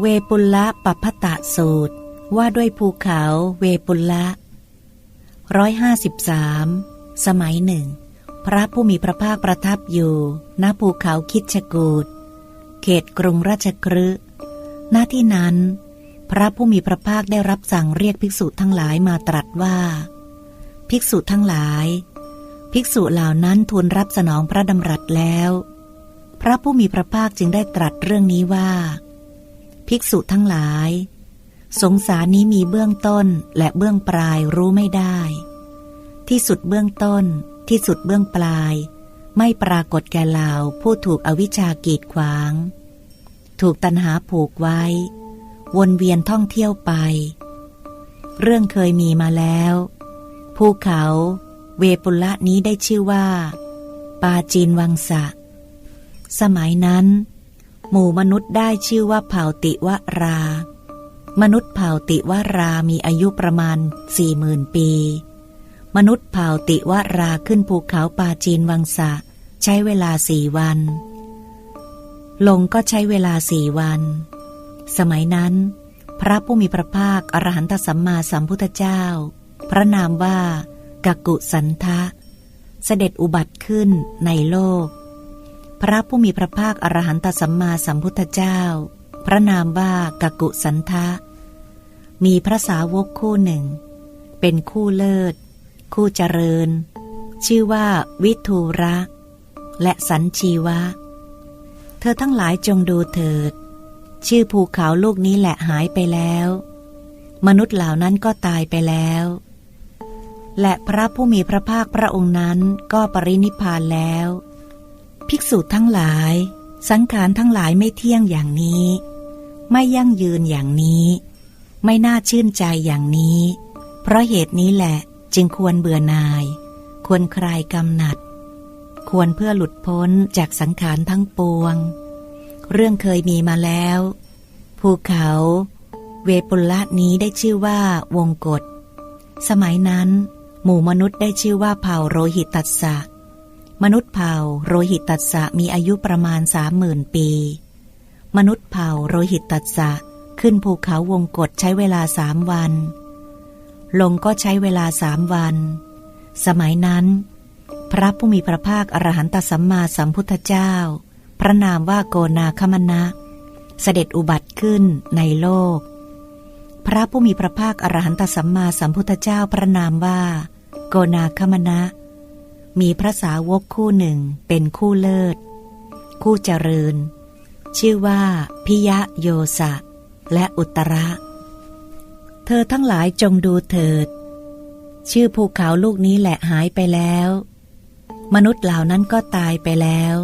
เวปุลละปัพตะสูตร ว่าด้วยภูเขาเวปุลละร้อยห้าสิบสามสมัยหนึ่ง พระผู้มีพระภาคประทับอยู่ณภูเขาคิดชกูดเขตกรุงราชกฤหหน้าที่นั้น พระผู้มีพระภาคได้รับสั่งเรียกภิกษุทั้งหลายมาตรัสว่า ภิกษุทั้งหลาย ภิกษุเหล่านั้นทูลรับสนองพระดำรัสแล้ว พระผู้มีพระภาคจึงได้ตรัสเรื่องนี้ว่า ภิกษุทั้งหลาย สงสารนี้มีเบื้องต้นและเบื้องปลายรู้ไม่ได้ ที่สุดเบื้องต้น ที่สุดเบื้องปลาย ไม่ปรากฏแก่เหล่าผู้ถูกอวิชชากีดขวาง ถูกตัณหาผูกไว้ วนเวียนท่องเที่ยวไป เรื่องเคยมีมาแล้ว ภูเขา เวปุละนี้ได้ชื่อว่า ปาจีนวังสะ สมัยนั้น หมู่มนุษย์ได้ชื่อว่าเผ่าติวรา มนุษย์เผ่าติวรามีอายุประมาณสี่หมื่นปี มนุษย์เผ่าติวราขึ้นภูเขาปาจีนวังสะ ใช้เวลาสี่วัน ลงก็ใช้เวลาสี่วัน สมัยนั้น พระผู้มีพระภาคอรหันตสัมมาสัมพุทธเจ้า พระนามว่ากกุสันทะ เสด็จอุบัติขึ้นในโลก พระผู้มีพระภาคอรหันตสัมมาสัมพุทธเจ้า พระนามว่ากกุสันทะ มีพระสาวกคู่หนึ่ง เป็นคู่เลิศ คู่เจริญ ชื่อว่าวิทูระ และสันชีวะ เธอทั้งหลายจงดูเถิด ชื่อภูเขาลูกนี้แหละหายไปแล้ว มนุษย์เหล่านั้นก็ตายไปแล้ว และพระผู้มีพระภาคพระองค์นั้นก็ปรินิพพานแล้ว ภิกษุทั้งหลาย สังขารทั้งหลายไม่เที่ยงอย่างนี้ ไม่ยั่งยืนอย่างนี้ ไม่น่าชื่นใจอย่างนี้ เพราะเหตุนี้แหละจึงควรเบื่อนาย ควรคลายกำหนัด ควรเพื่อหลุดพ้นจากสังขารทั้งปวง เรื่องเคยมีมาแล้ว ภูเขา เวปุลละนี้ได้ชื่อว่าวงกฏสมัยนั้น หมู่มนุษย์ได้ชื่อว่าเผ่าโรหิตตัสสะ มนุษย์เผ่าโรหิตตัสสะมีอายุประมาณสามหมื่นปี มนุษย์เผ่าโรหิตตัสสะขึ้นภูเขาวงกฏใช้เวลาสามวัน ลงก็ใช้เวลาสามวัน สมัยนั้น พระผู้มีพระภาคอรหันตสัมมาสัมพุทธเจ้า พระนามว่าโกนาคมณะเสด็จอุบัติขึ้นในโลก พระผู้มีพระภาคอรหันตสัมมาสัมพุทธเจ้าพระนามว่า โกนาคมณะ มีพระสาวกคู่หนึ่งเป็นคู่เลิศ คู่เจริญ ชื่อว่าพิยะโยสะ และอุตระ เธอทั้งหลายจงดูเถิด ชื่อภูเขาลูกนี้แหละหายไปแล้ว มนุษย์เหล่านั้นก็ตายไปแล้ว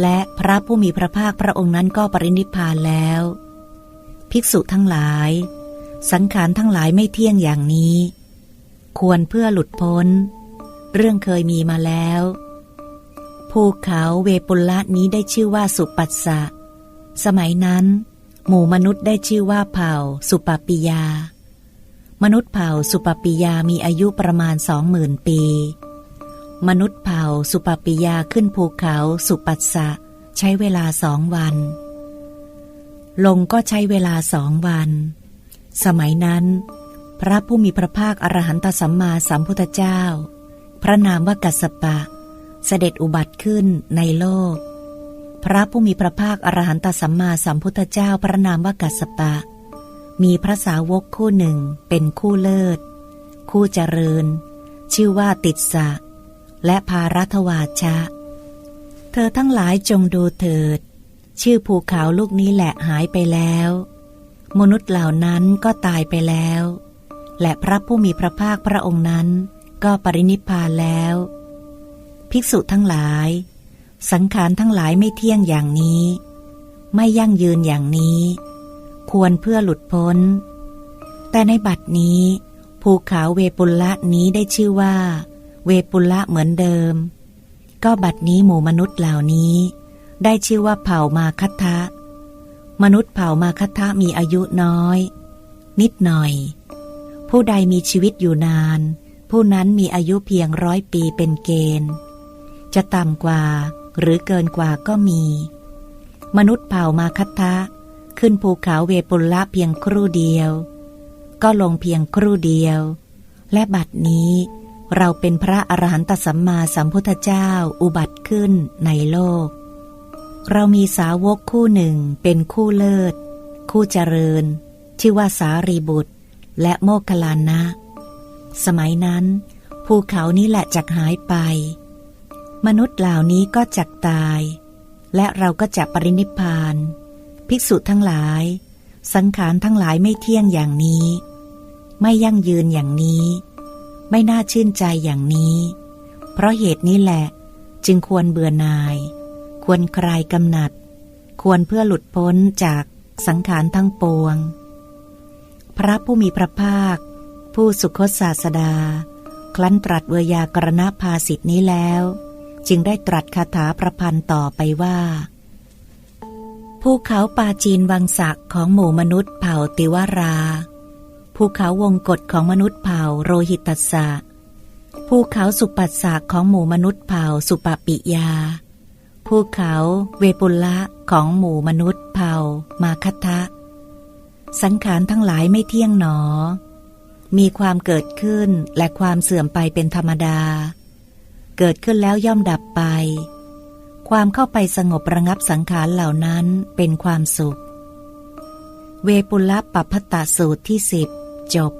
และพระผู้มีพระภาคพระองค์นั้นก็ปรินิพพานแล้ว ภิกษุทั้งหลาย สังขารทั้งหลายไม่เที่ยงอย่างนี้ ควรเพื่อหลุดพ้น เรื่องเคยมีมาแล้วภูเขาเวปุลละนี้ได้ชื่อว่าสุปัสสะ สมัยนั้น หมู่มนุษย์ได้ชื่อว่าเผ่าสุปปิยา มนุษย์เผ่าสุปปิยามีอายุประมาณสองหมื่นปี มนุษย์เผ่าสุปปิยาขึ้นภูเขาสุปัสสะใช้เวลาสองวัน ลงก็ใช้เวลาสองวัน สมัยนั้น พระผู้มีพระภาคอรหันตสัมมาสัมพุทธเจ้า พระนามว่ากัสปะ เสด็จอุบัติขึ้นในโลก พระผู้มีพระภาคอรหันตสัมมาสัมพุทธเจ้าพระนามว่ากัสปะ มีพระสาวกคู่หนึ่งเป็นคู่เลิศ คู่เจริญ ชื่อว่าติดสะ และภารัตวาชะ เธอทั้งหลายจงดูเถิด ชื่อภูเขาลูกนี้แหละหายไปแล้ว มนุษย์เหล่านั้นก็ตายไปแล้ว และพระผู้มีพระภาคพระองค์นั้น ก็ปรินิพพานแล้ว ภิกษุทั้งหลาย สังขารทั้งหลายไม่เที่ยงอย่างนี้ ไม่ยั่งยืนอย่างนี้ ควรเพื่อหลุดพ้น แต่ในบัดนี้ ภูเขาเวปุลละนี้ได้ชื่อว่า เวปุลละเหมือนเดิม ก็บัดนี้หมู่มนุษย์เหล่านี้ ได้ชื่อว่าเผ่ามาคัตทะมนุษย์เผ่ามาคัตทะมีอายุน้อย นิดหน่อย ผู้ใดมีชีวิตอยู่นาน ผู้นั้นมีอายุเพียงร้อยปีเป็นเกณฑ์ จะต่ำกว่าหรือเกินกว่าก็มี มนุษย์เผ่ามาคัตทะ ขึ้นภูเขาเวปุลละเพียงครู่เดียว ก็ลงเพียงครู่เดียว และบัดนี้เราเป็นพระอรหันตสัมมาสัมพุทธเจ้าอุบัติขึ้นในโลก เรามีสาวกคู่หนึ่งเป็นคู่เลิศ คู่เจริญ ชื่อว่าสารีบุตร และโมคคลานะ สมัยนั้น ภูเขานี้แหละจักหายไป มนุษย์เหล่านี้ก็จักตาย และเราก็จะปรินิพพาน ภิกษุทั้งหลาย สังขารทั้งหลายไม่เที่ยงอย่างนี้ ไม่ยั่งยืนอย่างนี้ ไม่น่าชื่นใจอย่างนี้ เพราะเหตุนี้แหละ จึงควรเบื่อนาย ควรคลายกำหนัด ควรเพื่อหลุดพ้นจากสังขารทั้งปวง พระผู้มีพระภาค ผู้สุคตศาสดา คลั้นตรัสเวยากรณภาสิทธินี้แล้ว จึงได้ตรัสคาถาประพันธ์ต่อไปว่าภูเขาปาจีนวังศักของหมู่มนุษย์เผ่าติวาราภูเขาวงกฏของมนุษย์เผ่าโรหิตัสสะภูเขาสุปัสสะของหมู่มนุษย์เผ่าสุปปิยาภูเขาเวปุลละของหมู่มนุษย์เผ่ามาคัตทะ สังขารทั้งหลายไม่เที่ยงหนอ มีความเกิดขึ้นและความเสื่อมไปเป็นธรรมดา เกิดขึ้นแล้วย่อมดับไป ความเข้าไปสงบระงับสังขารเหล่านั้นเป็นความสุข เวปุลละปัพพตสูตรที่สิบจบ